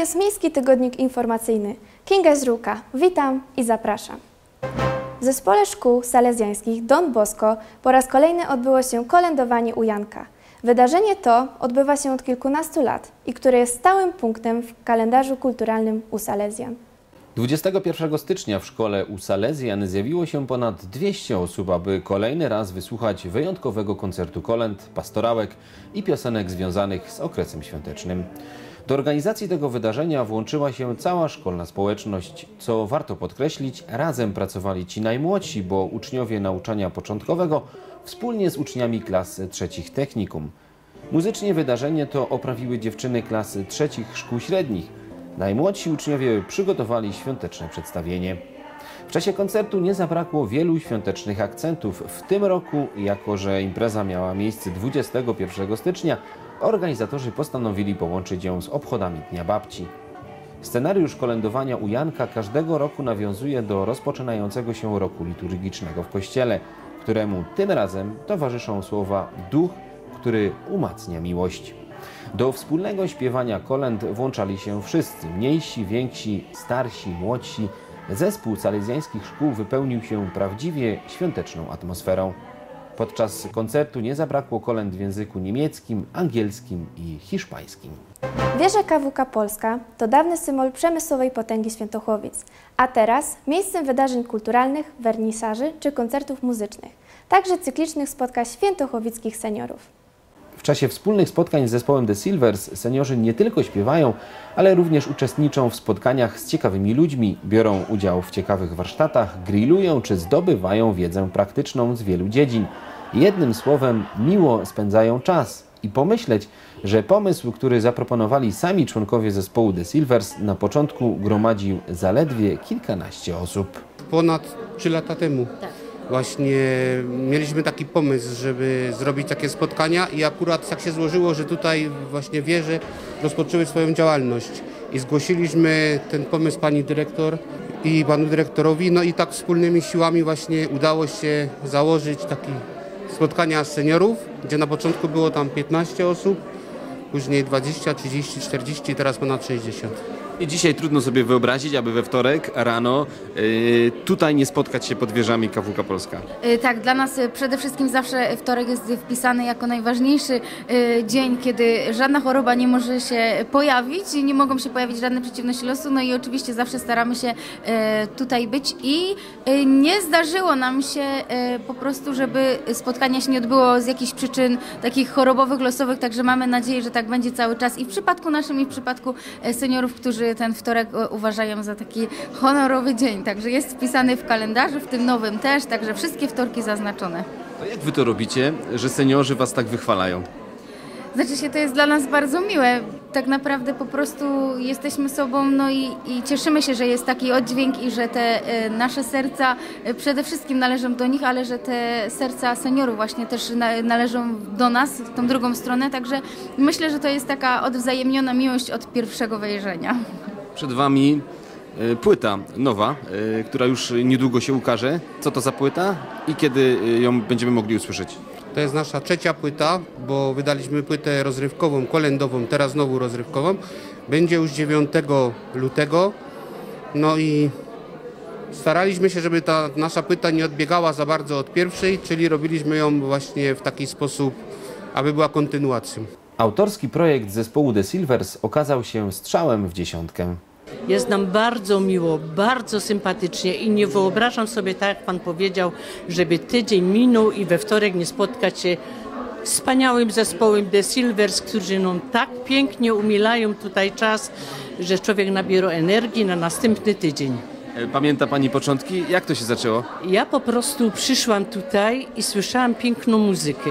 jest Miejski Tygodnik Informacyjny. Kinga Źrółka, witam i zapraszam. W Zespole Szkół Salezjańskich Don Bosco po raz kolejny odbyło się kolędowanie u Janka. Wydarzenie to odbywa się od kilkunastu lat i które jest stałym punktem w kalendarzu kulturalnym u Salezjan. 21 stycznia w szkole u Salezjan zjawiło się ponad 200 osób, aby kolejny raz wysłuchać wyjątkowego koncertu kolęd, pastorałek i piosenek związanych z okresem świątecznym. Do organizacji tego wydarzenia włączyła się cała szkolna społeczność. Co warto podkreślić, razem pracowali ci najmłodsi, bo uczniowie nauczania początkowego wspólnie z uczniami klas trzecich technikum. Muzycznie wydarzenie to oprawiły dziewczyny klasy trzecich szkół średnich. Najmłodsi uczniowie przygotowali świąteczne przedstawienie. W czasie koncertu nie zabrakło wielu świątecznych akcentów. W tym roku, jako że impreza miała miejsce 21 stycznia, organizatorzy postanowili połączyć ją z obchodami Dnia Babci. Scenariusz kolędowania u Janka każdego roku nawiązuje do rozpoczynającego się roku liturgicznego w kościele, któremu tym razem towarzyszą słowa duch, który umacnia miłość. Do wspólnego śpiewania kolęd włączali się wszyscy, mniejsi, więksi, starsi, młodsi. Zespół salezjańskich szkół wypełnił się prawdziwie świąteczną atmosferą. Podczas koncertu nie zabrakło kolęd w języku niemieckim, angielskim i hiszpańskim. Wieża KWK Polska to dawny symbol przemysłowej potęgi Świętochłowic, a teraz miejscem wydarzeń kulturalnych, wernisaży czy koncertów muzycznych, także cyklicznych spotkań świętochłowickich seniorów. W czasie wspólnych spotkań z zespołem The Silvers seniorzy nie tylko śpiewają, ale również uczestniczą w spotkaniach z ciekawymi ludźmi, biorą udział w ciekawych warsztatach, grillują czy zdobywają wiedzę praktyczną z wielu dziedzin. Jednym słowem, miło spędzają czas i pomyśleć, że pomysł, który zaproponowali sami członkowie zespołu The Silvers na początku gromadził zaledwie kilkanaście osób. Ponad 3 lata temu. Właśnie mieliśmy taki pomysł, żeby zrobić takie spotkania i akurat tak się złożyło, że tutaj właśnie wieże rozpoczęły swoją działalność i zgłosiliśmy ten pomysł pani dyrektor i panu dyrektorowi, no i tak wspólnymi siłami właśnie udało się założyć takie spotkania seniorów, gdzie na początku było tam 15 osób, później 20, 30, 40, teraz ponad 60. I dzisiaj trudno sobie wyobrazić, aby we wtorek rano yy, tutaj nie spotkać się pod wieżami KWK Polska. Y, Tak, dla nas y, przede wszystkim zawsze wtorek jest wpisany jako najważniejszy y, dzień, kiedy żadna choroba nie może się pojawić, nie mogą się pojawić żadne przeciwności losu, no i oczywiście zawsze staramy się y, tutaj być. I y, nie zdarzyło nam się y, po prostu, żeby spotkanie się nie odbyło z jakichś przyczyn takich chorobowych, losowych, także mamy nadzieję, że tak będzie cały czas i w przypadku naszym i w przypadku y, seniorów, którzy ten wtorek y, uważają za taki honorowy dzień, także jest wpisany w kalendarzu, w tym nowym też, także wszystkie wtorki zaznaczone. To jak wy to robicie, że seniorzy was tak wychwalają? Znaczy się, to jest dla nas bardzo miłe. Tak naprawdę po prostu jesteśmy sobą, no i, i cieszymy się, że jest taki oddźwięk i że te e, nasze serca e, przede wszystkim należą do nich, ale że te serca seniorów właśnie też na, należą do nas, w tą drugą stronę. Także myślę, że to jest taka odwzajemniona miłość od pierwszego wejrzenia. Przed wami y, płyta nowa, która już niedługo się ukaże. Co to za płyta i kiedy ją będziemy mogli usłyszeć? To jest nasza trzecia płyta, bo wydaliśmy płytę rozrywkową, kolędową, teraz znowu rozrywkową. Będzie już 9 lutego. No i staraliśmy się, żeby ta nasza płyta nie odbiegała za bardzo od pierwszej, czyli robiliśmy ją właśnie w taki sposób, aby była kontynuacją. Autorski projekt zespołu The Silvers okazał się strzałem w dziesiątkę. Jest nam bardzo miło, bardzo sympatycznie i nie wyobrażam sobie, tak jak Pan powiedział, żeby tydzień minął i we wtorek nie spotkać się z wspaniałym zespołem The Silvers, którzy nam tak pięknie umilają tutaj czas, że człowiek nabiera energii na następny tydzień. E, Pamięta pani początki? Jak to się zaczęło? Ja po prostu przyszłam tutaj i słyszałam piękną muzykę.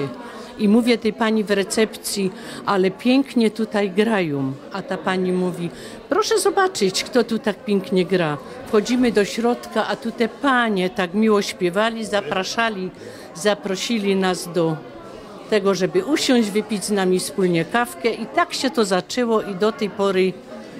I mówię tej pani w recepcji, ale pięknie tutaj grają. A ta pani mówi, proszę zobaczyć, kto tu tak pięknie gra. Wchodzimy do środka, a tu te panie tak miło śpiewali, zapraszali, zaprosili nas do tego, żeby usiąść, wypić z nami wspólnie kawkę. I tak się to zaczęło i do tej pory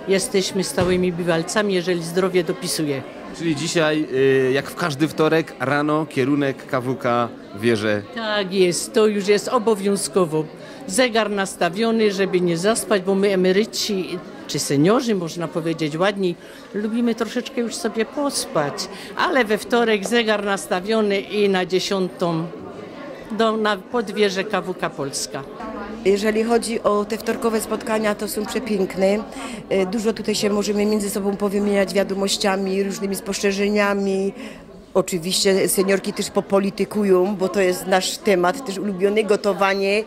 jesteśmy stałymi bywalcami, jeżeli zdrowie dopisuje. Czyli dzisiaj, y, jak w każdy wtorek, rano kierunek KWK wieże. Tak jest, to już jest obowiązkowo. Zegar nastawiony, żeby nie zaspać, bo my emeryci czy seniorzy, można powiedzieć ładniej, lubimy troszeczkę już sobie pospać, ale we wtorek zegar nastawiony i na dziesiątą do, na podwieże KWK Polska. Jeżeli chodzi o te wtorkowe spotkania, to są przepiękne. E, Dużo tutaj się możemy między sobą powymieniać wiadomościami, różnymi spostrzeżeniami. Oczywiście seniorki też popolitykują, bo to jest nasz temat, też ulubiony gotowanie.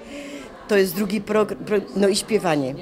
To jest drugi program, no i śpiewanie.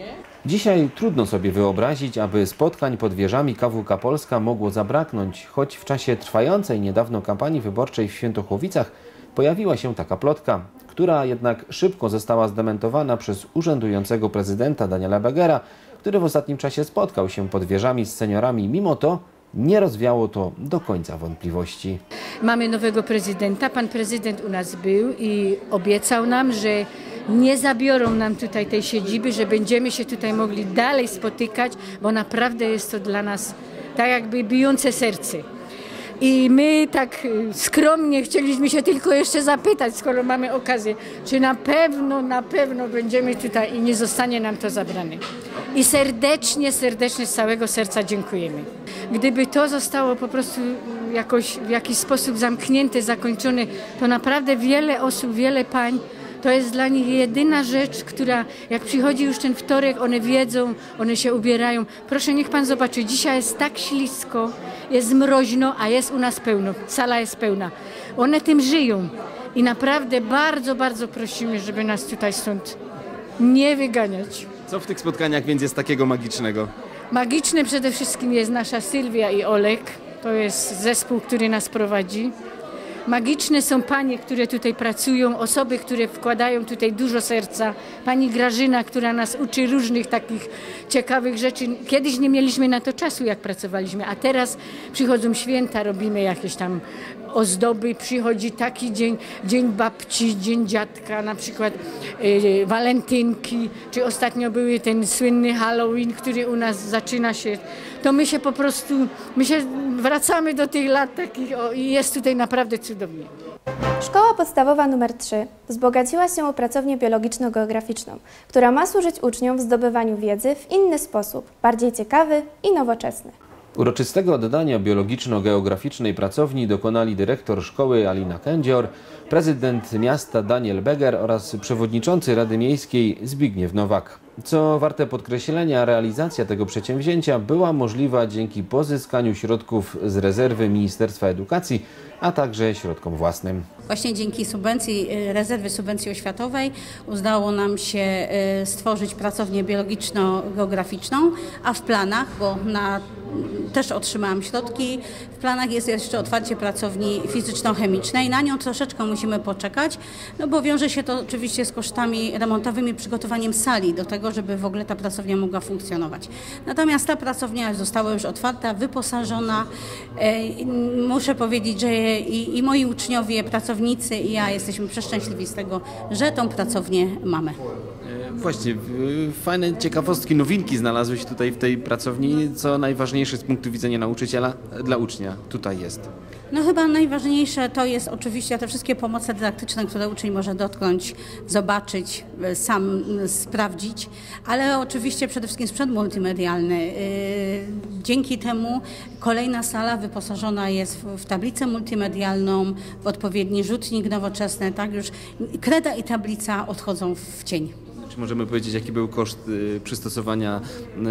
Dzisiaj trudno sobie wyobrazić, aby spotkań pod wieżami KWK Polska mogło zabraknąć, choć w czasie trwającej niedawno kampanii wyborczej w Świętochłowicach pojawiła się taka plotka, która jednak szybko została zdementowana przez urzędującego prezydenta Daniela Begera, który w ostatnim czasie spotkał się pod wieżami z seniorami. Mimo to nie rozwiało to do końca wątpliwości. Mamy nowego prezydenta. Pan prezydent u nas był i obiecał nam, że nie zabiorą nam tutaj tej siedziby, że będziemy się tutaj mogli dalej spotykać, bo naprawdę jest to dla nas tak jakby bijące serce. I my tak y, skromnie chcieliśmy się tylko jeszcze zapytać, skoro mamy okazję, czy na pewno, na pewno będziemy tutaj i nie zostanie nam to zabrane. I serdecznie, serdecznie z całego serca dziękujemy. Gdyby to zostało po prostu jakoś w jakiś sposób zamknięte, zakończone, to naprawdę wiele osób, wiele pań to jest dla nich jedyna rzecz, która jak przychodzi już ten wtorek, one wiedzą, one się ubierają. Proszę, niech pan zobaczy, dzisiaj jest tak ślisko, jest mroźno, a jest u nas pełno, sala jest pełna. One tym żyją i naprawdę bardzo, bardzo prosimy, żeby nas tutaj stąd nie wyganiać. Co w tych spotkaniach więc jest takiego magicznego? Magiczne przede wszystkim jest nasza Sylwia i Olek. To jest zespół, który nas prowadzi. Magiczne są panie, które tutaj pracują, osoby, które wkładają tutaj dużo serca. Pani Grażyna, która nas uczy różnych takich ciekawych rzeczy. Kiedyś nie mieliśmy na to czasu, jak pracowaliśmy, a teraz przychodzą święta, robimy jakieś tam ozdoby, przychodzi taki dzień, dzień babci, dzień dziadka, na przykład y, walentynki, czy ostatnio były ten słynny Halloween, który u nas zaczyna się, to my się po prostu, my się wracamy do tych lat takich o, i jest tutaj naprawdę cudownie. Szkoła podstawowa nr 3 wzbogaciła się o pracownię biologiczno-geograficzną, która ma służyć uczniom w zdobywaniu wiedzy w inny sposób, bardziej ciekawy i nowoczesny. Uroczystego oddania biologiczno-geograficznej pracowni dokonali dyrektor szkoły Alina Kędzior, prezydent miasta Daniel Beger oraz przewodniczący Rady Miejskiej Zbigniew Nowak. Co warte podkreślenia, realizacja tego przedsięwzięcia była możliwa dzięki pozyskaniu środków z rezerwy Ministerstwa Edukacji, a także środkom własnym. Właśnie dzięki subwencji, y, rezerwy subwencji oświatowej udało nam się y, stworzyć pracownię biologiczno-geograficzną, a w planach, bo na, też otrzymałam środki, w planach jest jeszcze otwarcie pracowni fizyczno-chemicznej. Na nią troszeczkę musimy poczekać, no bo wiąże się to oczywiście z kosztami remontowymi, przygotowaniem sali do tego, żeby w ogóle ta pracownia mogła funkcjonować. Natomiast ta pracownia została już otwarta, wyposażona. E, Muszę powiedzieć, że i, i moi uczniowie, pracownicy i ja jesteśmy przeszczęśliwi z tego, że tą pracownię mamy. E, Właśnie, fajne ciekawostki, nowinki znalazły się tutaj w tej pracowni. Co najważniejsze z punktu widzenia nauczyciela e, dla ucznia tutaj jest. No chyba najważniejsze to jest oczywiście te wszystkie pomoce dydaktyczne, które uczeń może dotknąć, zobaczyć, e, sam m, sprawdzić, ale oczywiście przede wszystkim sprzęt multimedialny. E, Dzięki temu kolejna sala wyposażona jest w tablicę multimedialną, w odpowiedni rzutnik nowoczesny, tak już kreda i tablica odchodzą w cień. Czy możemy powiedzieć, jaki był koszt y, przystosowania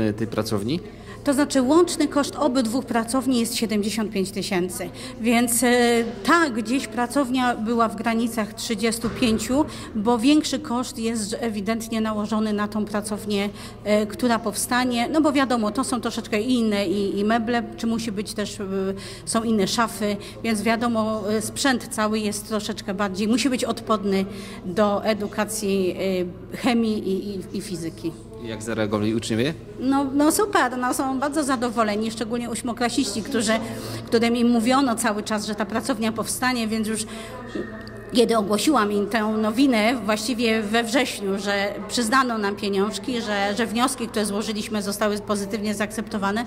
y, tej pracowni? To znaczy łączny koszt obydwu pracowni jest 75 tysięcy, więc e, ta gdzieś pracownia była w granicach 35, bo większy koszt jest ewidentnie nałożony na tą pracownię, e, która powstanie, no bo wiadomo, to są troszeczkę inne i, i meble, czy musi być też, e, są inne szafy, więc wiadomo, sprzęt cały jest troszeczkę bardziej, musi być odporny do edukacji chemii i, i, i fizyki. Jak zareagowali uczniowie? No, no super, no są bardzo zadowoleni, szczególnie ósmoklasiści, którzy, którym im mówiono cały czas, że ta pracownia powstanie, więc już kiedy ogłosiłam im tę nowinę właściwie we wrześniu, że przyznano nam pieniążki, że, że wnioski, które złożyliśmy zostały pozytywnie zaakceptowane,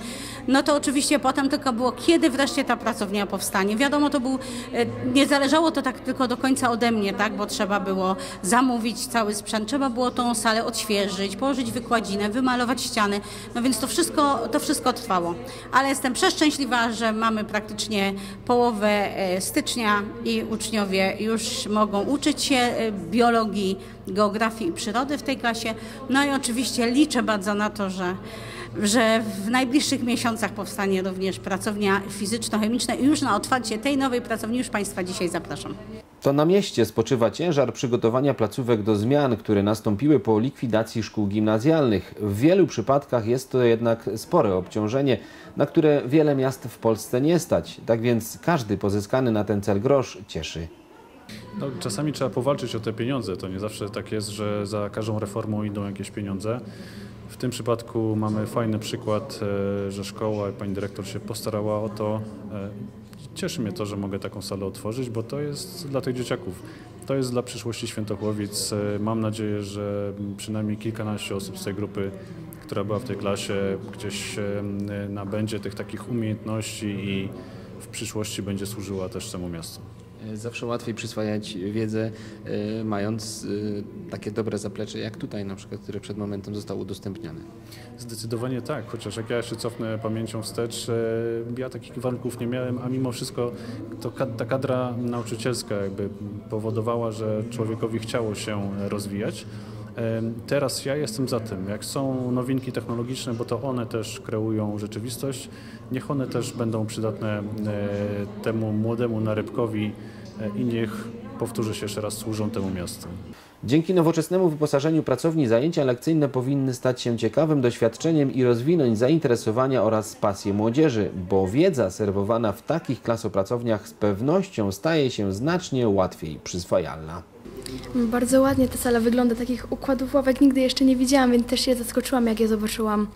no to oczywiście potem tylko było, kiedy wreszcie ta pracownia powstanie. Wiadomo, to był, e, nie zależało to tak tylko do końca ode mnie, tak, bo trzeba było zamówić cały sprzęt, trzeba było tą salę odświeżyć, położyć wykładzinę, wymalować ściany, no więc to wszystko, to wszystko trwało. Ale jestem przeszczęśliwa, że mamy praktycznie połowę e, stycznia i uczniowie już mogą uczyć się e, biologii, geografii i przyrody w tej klasie. No i oczywiście liczę bardzo na to, że że w najbliższych miesiącach powstanie również pracownia fizyczno-chemiczna i już na otwarcie tej nowej pracowni już Państwa dzisiaj zapraszam. To na mieście spoczywa ciężar przygotowania placówek do zmian, które nastąpiły po likwidacji szkół gimnazjalnych. W wielu przypadkach jest to jednak spore obciążenie, na które wiele miast w Polsce nie stać. Tak więc każdy pozyskany na ten cel grosz cieszy. No, czasami trzeba powalczyć o te pieniądze. To nie zawsze tak jest, że za każdą reformą idą jakieś pieniądze. W tym przypadku mamy fajny przykład, e, że szkoła i pani dyrektor się postarała o to. E, cieszy mnie to, że mogę taką salę otworzyć, bo to jest dla tych dzieciaków. To jest dla przyszłości Świętochłowic. E, mam nadzieję, że przynajmniej kilkanaście osób z tej grupy, która była w tej klasie, gdzieś nabędzie tych takich umiejętności i w przyszłości będzie służyła też temu miastu. Zawsze łatwiej przyswajać wiedzę, y, mając y, takie dobre zaplecze jak tutaj na przykład, które przed momentem zostało udostępniane. Zdecydowanie tak, chociaż jak ja się cofnę pamięcią wstecz, y, ja takich warunków nie miałem, a mimo wszystko to ta kadra nauczycielska jakby powodowała, że człowiekowi chciało się rozwijać. Teraz ja jestem za tym, jak są nowinki technologiczne, bo to one też kreują rzeczywistość, niech one też będą przydatne temu młodemu narybkowi e, i niech, powtórzę się jeszcze raz, służą temu miastu. Dzięki nowoczesnemu wyposażeniu pracowni zajęcia lekcyjne powinny stać się ciekawym doświadczeniem i rozwinąć zainteresowania oraz pasję młodzieży, bo wiedza serwowana w takich klasopracowniach z pewnością staje się znacznie łatwiej przyswajalna. Bardzo ładnie ta sala wygląda, takich układów ławek nigdy jeszcze nie widziałam, więc też się zaskoczyłam, jak je zobaczyłam.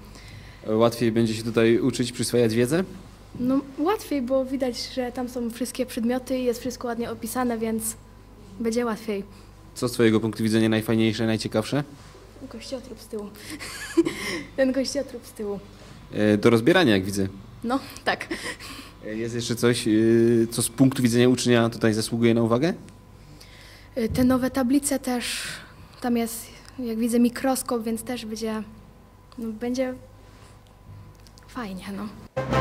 Łatwiej będzie się tutaj uczyć, przyswajać wiedzę? No łatwiej, bo widać, że tam są wszystkie przedmioty i jest wszystko ładnie opisane, więc będzie łatwiej. Co z Twojego punktu widzenia najfajniejsze, najciekawsze? Kościotrup z tyłu. Ten kościotrup z tyłu. E, do rozbierania, jak widzę. No, tak. E, jest jeszcze coś, e, co z punktu widzenia ucznia tutaj zasługuje na uwagę? Y, te nowe tablice też, tam jest, jak widzę, mikroskop, więc też będzie, no, będzie fajnie. No.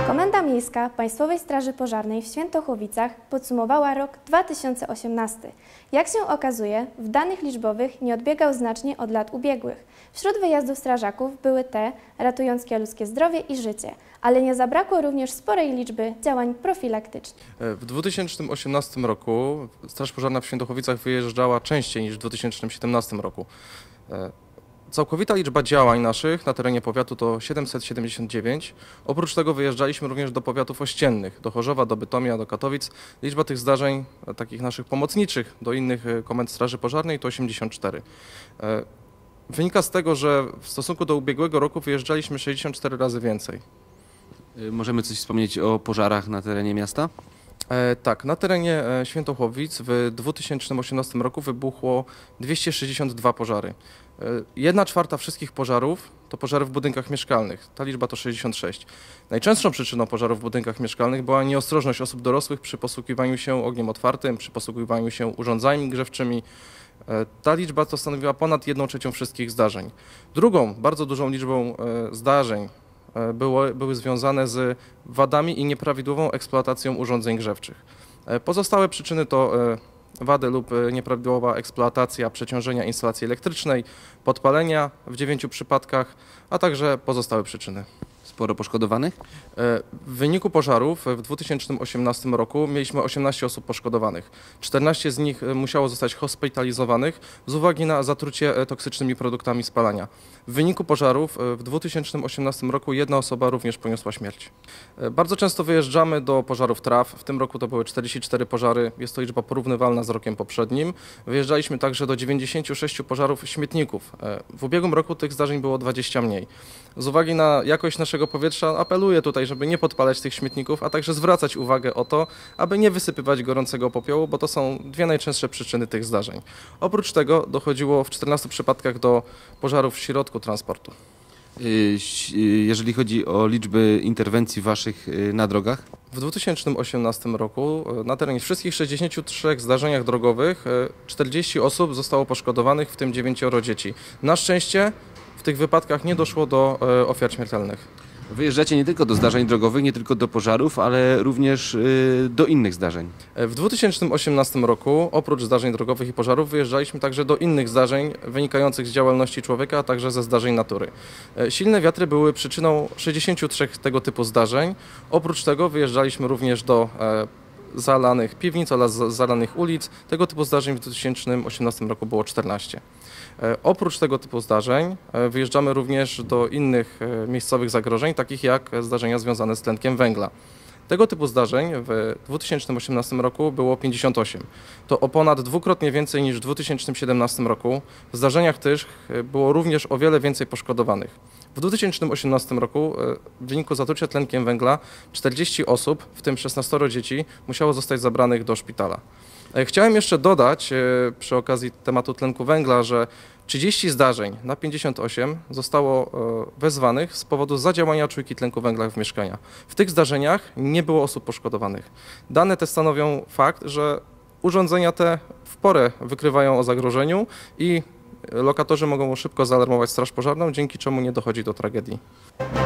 Komenda Miejska Państwowej Straży Pożarnej w Świętochłowicach podsumowała rok 2018. Jak się okazuje, w danych liczbowych nie odbiegał znacznie od lat ubiegłych. Wśród wyjazdów strażaków były te ratujące ludzkie zdrowie i życie, ale nie zabrakło również sporej liczby działań profilaktycznych. W 2018 roku Straż Pożarna w Świętochowicach wyjeżdżała częściej niż w 2017 roku. E, Całkowita liczba działań naszych na terenie powiatu to 779. Oprócz tego wyjeżdżaliśmy również do powiatów ościennych, do Chorzowa, do Bytomia, do Katowic. Liczba tych zdarzeń, e, takich naszych pomocniczych do innych e, komend Straży Pożarnej to 84. E, wynika z tego, że w stosunku do ubiegłego roku wyjeżdżaliśmy 64 razy więcej. Możemy coś wspomnieć o pożarach na terenie miasta? E, tak, na terenie Świętochłowic w 2018 roku wybuchło 262 pożary. E, jedna czwarta wszystkich pożarów to pożary w budynkach mieszkalnych. Ta liczba to 66. Najczęstszą przyczyną pożarów w budynkach mieszkalnych była nieostrożność osób dorosłych przy posługiwaniu się ogniem otwartym, przy posługiwaniu się urządzeniami grzewczymi. E, ta liczba to stanowiła ponad 1 trzecią wszystkich zdarzeń. Drugą, bardzo dużą liczbą e, zdarzeń było, były związane z wadami i nieprawidłową eksploatacją urządzeń grzewczych. Pozostałe przyczyny to wady lub e, nieprawidłowa eksploatacja przeciążenia instalacji elektrycznej, podpalenia w dziewięciu przypadkach, a także pozostałe przyczyny. Sporo poszkodowanych? E, w wyniku pożarów w 2018 roku mieliśmy 18 osób poszkodowanych. 14 z nich e, musiało zostać hospitalizowanych z uwagi na zatrucie e, toksycznymi produktami spalania. W wyniku pożarów w 2018 roku jedna osoba również poniosła śmierć. Bardzo często wyjeżdżamy do pożarów traw. W tym roku to były 44 pożary. Jest to liczba porównywalna z rokiem poprzednim. Wyjeżdżaliśmy także do 96 pożarów śmietników. W ubiegłym roku tych zdarzeń było 20 mniej. Z uwagi na jakość naszego czystego powietrza apeluję tutaj, żeby nie podpalać tych śmietników, a także zwracać uwagę o to, aby nie wysypywać gorącego popiołu, bo to są dwie najczęstsze przyczyny tych zdarzeń. Oprócz tego dochodziło w 14 przypadkach do pożarów w środku transportu. Y, y, Jeżeli chodzi o liczby interwencji waszych y, na drogach, W 2018 roku na terenie wszystkich 63 zdarzeniach drogowych e, 40 osób zostało poszkodowanych, w tym 9 dzieci. Na szczęście w tych wypadkach nie doszło do ofiar śmiertelnych. Wyjeżdżacie nie tylko do zdarzeń drogowych, nie tylko do pożarów, ale również y, do innych zdarzeń. W 2018 roku oprócz zdarzeń drogowych i pożarów wyjeżdżaliśmy także do innych zdarzeń wynikających z działalności człowieka, a także ze zdarzeń natury. E, Silne wiatry były przyczyną 63 tego typu zdarzeń. Oprócz tego wyjeżdżaliśmy również do e, zalanych piwnic oraz za- zalanych ulic. Tego typu zdarzeń w 2018 roku było 14. E, Oprócz tego typu zdarzeń e, wyjeżdżamy również do innych e, miejscowych zagrożeń, takich jak zdarzenia związane z tlenkiem węgla. Tego typu zdarzeń w 2018 roku było 58. To o ponad dwukrotnie więcej niż w 2017 roku. W zdarzeniach tych było również o wiele więcej poszkodowanych. W 2018 roku w wyniku zatrucia tlenkiem węgla 40 osób, w tym 16 dzieci, musiało zostać zabranych do szpitala. E, Chciałem jeszcze dodać e, przy okazji tematu tlenku węgla, że 30 zdarzeń na 58 zostało e, wezwanych z powodu zadziałania czujki tlenku węgla w mieszkaniach. W tych zdarzeniach nie było osób poszkodowanych. Dane te stanowią fakt, że urządzenia te w porę wykrywają o zagrożeniu i lokatorzy mogą szybko zaalarmować straż pożarną, dzięki czemu nie dochodzi do tragedii.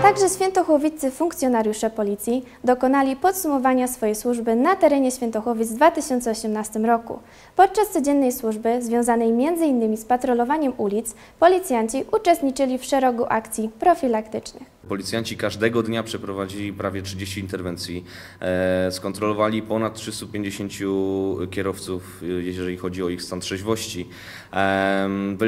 Także świętochłowiccy funkcjonariusze policji dokonali podsumowania swojej służby na terenie Świętochłowic w 2018 roku. Podczas codziennej służby, związanej m.in. z patrolowaniem ulic, policjanci uczestniczyli w szeregu akcji profilaktycznych. Policjanci każdego dnia przeprowadzili prawie 30 interwencji, e, skontrolowali ponad 350 kierowców, e, jeżeli chodzi o ich stan trzeźwości,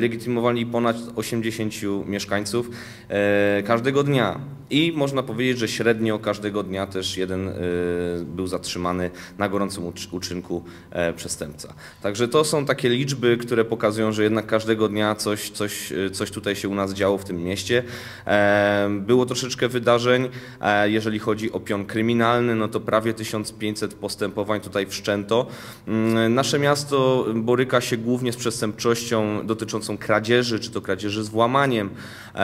wylegitymowali ponad 80 mieszkańców e, każdego dnia i można powiedzieć, że średnio każdego dnia też jeden e, był zatrzymany na gorącym ucz- uczynku e, przestępca. Także to są takie liczby, które pokazują, że jednak każdego dnia coś, coś, e, coś tutaj się u nas działo w tym mieście. E, Było troszeczkę wydarzeń, e, jeżeli chodzi o pion kryminalny, no to prawie 1500 postępowań tutaj wszczęto. Mm, Nasze miasto boryka się głównie z przestępczością dotyczącą kradzieży, czy to kradzieży z włamaniem,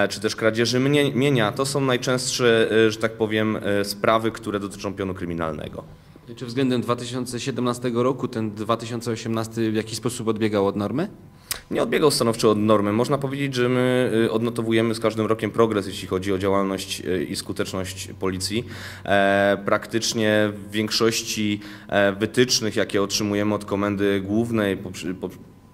czy też kradzieży mienia. To są najczęstsze, e, że tak powiem, e, sprawy, które dotyczą pionu kryminalnego. Czy względem 2017 roku ten 2018 w jakiś sposób odbiegał od normy? Nie odbiegał stanowczo od normy. Można powiedzieć, że my y, odnotowujemy z każdym rokiem progres, jeśli chodzi o działalność y, i skuteczność policji. E, Praktycznie w większości e, wytycznych, jakie otrzymujemy od Komendy Głównej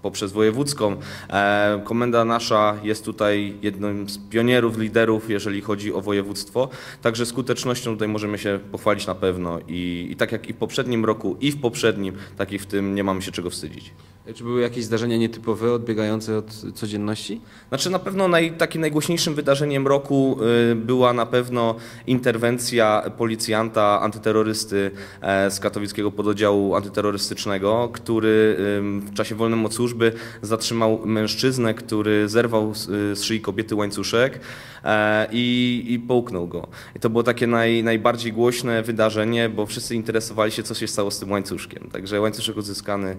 poprzez wojewódzką, e, komenda nasza jest tutaj jednym z pionierów, liderów, jeżeli chodzi o województwo. Także skutecznością tutaj możemy się pochwalić na pewno i, i tak jak i w poprzednim roku, i w poprzednim, tak i w tym nie mamy się czego wstydzić. Czy były jakieś zdarzenia nietypowe, odbiegające od codzienności? Znaczy na pewno naj, takim najgłośniejszym wydarzeniem roku y, była na pewno interwencja policjanta antyterrorysty e, z katowickiego pododdziału antyterrorystycznego, który w czasie wolnym od służby zatrzymał mężczyznę, który zerwał z, y, szyi kobiety łańcuszek e, i, i połknął go. I to było takie naj, najbardziej głośne wydarzenie, bo wszyscy interesowali się, co się stało z tym łańcuszkiem. Także łańcuszek odzyskany,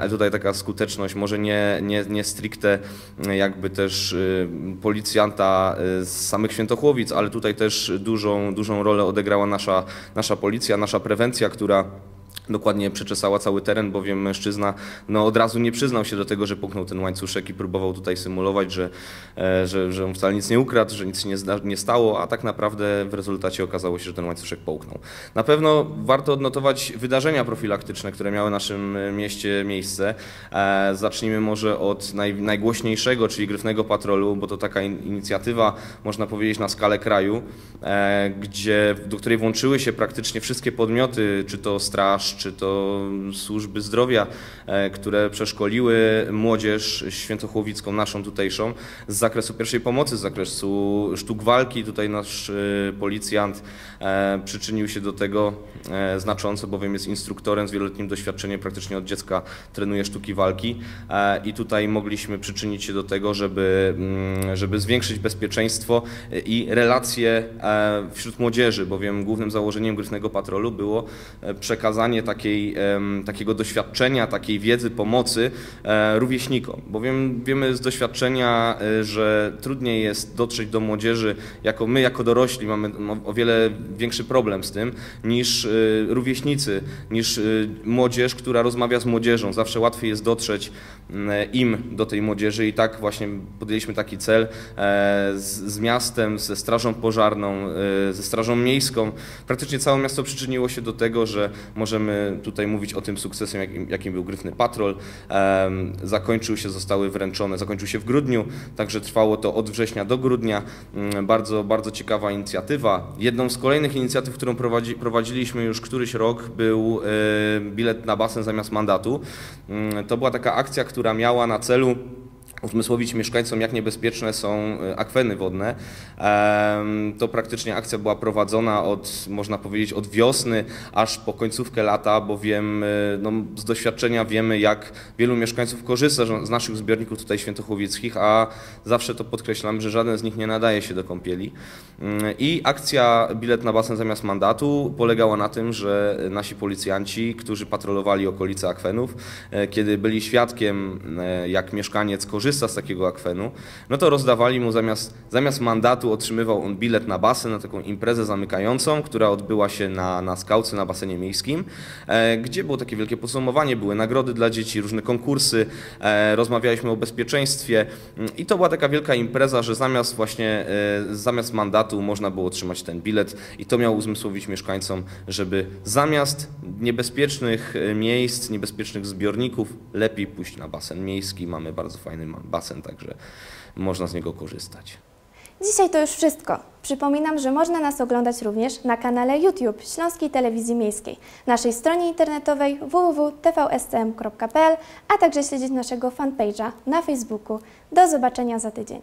ale tutaj taka skuteczność, może nie, nie, nie stricte e, jakby też y, policjanta y, z samych Świętochłowic, ale tutaj też dużą, dużą rolę odegrała nasza, nasza policja, nasza prewencja, która dokładnie przeczesała cały teren, bowiem mężczyzna no, od razu nie przyznał się do tego, że puknął ten łańcuszek i próbował tutaj symulować, że, e, że, że on wcale nic nie ukradł, że nic się nie, nie stało, a tak naprawdę w rezultacie okazało się, że ten łańcuszek połknął. Na pewno warto odnotować wydarzenia profilaktyczne, które miały w naszym e, mieście miejsce. E, Zacznijmy może od naj, najgłośniejszego, czyli Gryfnego Patrolu, bo to taka in, inicjatywa, można powiedzieć, na skalę kraju, gdzie, do której włączyły się praktycznie wszystkie podmioty, czy to straż, czy to służby zdrowia, e, które przeszkoliły młodzież świętochłowicką, naszą tutejszą, z zakresu pierwszej pomocy, z zakresu sztuk walki. Tutaj nasz e, policjant e, przyczynił się do tego znacząco, bowiem jest instruktorem z wieloletnim doświadczeniem, praktycznie od dziecka trenuje sztuki walki i tutaj mogliśmy przyczynić się do tego, żeby, mm, żeby zwiększyć bezpieczeństwo i relacje wśród młodzieży, bowiem głównym założeniem Gryfnego Patrolu było przekazanie takiej, takiego doświadczenia, takiej wiedzy, pomocy e, rówieśnikom, bowiem wiemy z doświadczenia, e, że trudniej jest dotrzeć do młodzieży, jako my, jako dorośli mamy o wiele większy problem z tym, niż e, rówieśnicy, niż młodzież, która rozmawia z młodzieżą. Zawsze łatwiej jest dotrzeć im do tej młodzieży i tak właśnie podjęliśmy taki cel z, miastem, ze strażą pożarną, ze strażą miejską. Praktycznie całe miasto przyczyniło się do tego, że możemy tutaj mówić o tym sukcesem, jakim, jakim był Gryfny Patrol. Zakończył się, zostały wręczone, zakończył się w grudniu, także trwało to od września do grudnia. Mm, Bardzo, bardzo ciekawa inicjatywa. Jedną z kolejnych inicjatyw, którą prowadzi, prowadziliśmy już któryś rok był bilet na basen zamiast mandatu. Mm, To była taka akcja, która miała na celu uzmysłowić mieszkańcom, jak niebezpieczne są e, akweny wodne. To praktycznie akcja była prowadzona od, można powiedzieć, od wiosny aż po końcówkę lata, bowiem e, no, z doświadczenia wiemy, jak wielu mieszkańców korzysta z naszych zbiorników tutaj świętochłowickich, a zawsze to podkreślam, że żaden z nich nie nadaje się do kąpieli. Mm, I akcja Bilet na basen zamiast mandatu polegała na tym, że nasi policjanci, którzy patrolowali okolice akwenów, e, kiedy byli świadkiem, jak mieszkaniec korzysta z takiego akwenu, no to rozdawali mu zamiast, zamiast mandatu otrzymywał on bilet na basen, na taką imprezę zamykającą, która odbyła się na, na skałce na basenie miejskim, e, gdzie było takie wielkie podsumowanie, były nagrody dla dzieci, różne konkursy, e, rozmawialiśmy o bezpieczeństwie mm, i to była taka wielka impreza, że zamiast właśnie, e, zamiast mandatu można było otrzymać ten bilet i to miało uzmysłowić mieszkańcom, żeby zamiast niebezpiecznych miejsc, niebezpiecznych zbiorników, lepiej pójść na basen miejski. Mamy bardzo fajny ma- basen, także można z niego korzystać. Dzisiaj to już wszystko. Przypominam, że można nas oglądać również na kanale YouTube Śląskiej Telewizji Miejskiej, naszej stronie internetowej www.tvscm.pl, a także śledzić naszego fanpage'a na Facebooku. Do zobaczenia za tydzień.